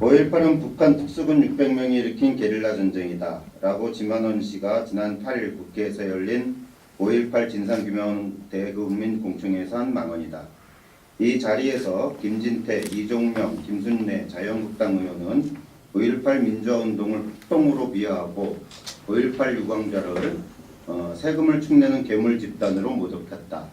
5.18은 북한 특수군 600명이 일으킨 게릴라 전쟁이다. 라고 지만원 씨가 지난 8일 국회에서 열린 5.18 진상규명 대 국민 공청회에서 한 망언이다. 이 자리에서 김진태, 이종명, 김순례 자유한국당 의원은 5.18 민주화운동을 폭동으로 비하하고 5.18 유광자를 어, 세금을 축내는 괴물 집단으로 모독했다.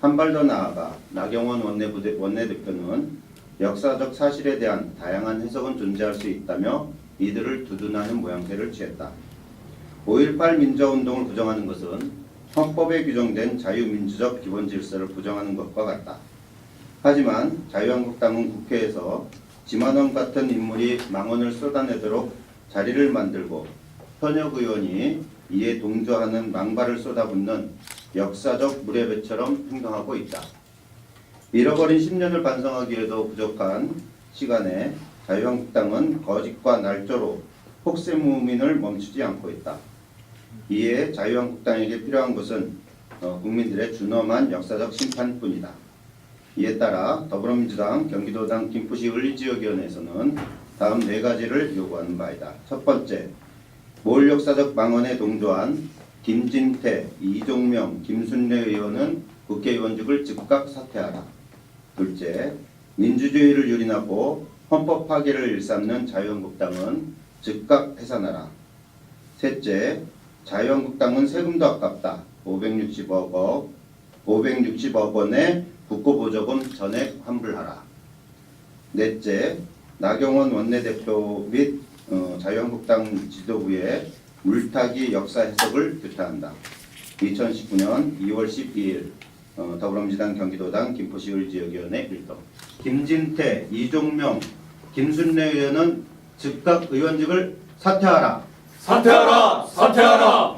한 발 더 나아가 나경원 원내부대, 원내대표는 역사적 사실에 대한 다양한 해석은 존재할 수 있다며 이들을 두둔하는 모양새를 취했다. 5.18 민주화운동을 부정하는 것은 헌법에 규정된 자유민주적 기본 질서를 부정하는 것과 같다. 하지만 자유한국당은 국회에서 지만원 같은 인물이 망언을 쏟아내도록 자리를 만들고 현역 의원이 이에 동조하는 망발을 쏟아붓는 역사적 무례배처럼 행동하고 있다. 잃어버린 10년을 반성하기에도 부족한 시간에 자유한국당은 거짓과 날조로 폭세 무민을 멈추지 않고 있다. 이에 자유한국당에게 필요한 것은 어, 국민들의 준엄한 역사적 심판뿐이다. 이에 따라 더불어민주당 경기도당 김포시 을지역위원회에서는 다음 네 가지를 요구하는 바이다. 첫 번째, 몰 역사적 망언에 동조한 김진태, 이종명, 김순례 의원은 국회의원직을 즉각 사퇴하라. 둘째, 민주주의를 유린하고 헌법 파괴를 일삼는 자유한국당은 즉각 해산하라. 셋째, 자유한국당은 세금도 아깝다. 560억 원, 560억 원의 국고보조금 전액 환불하라. 넷째, 나경원 원내대표 및 어, 자유한국당 지도부의 물타기 역사 해석을 규탄한다. 2019년 2월 12일 어, 더불어민주당 경기도당 김포시 을지역위원회 일동 김진태, 이종명, 김순례 의원은 즉각 의원직을 사퇴하라. 사퇴하라! 사퇴하라!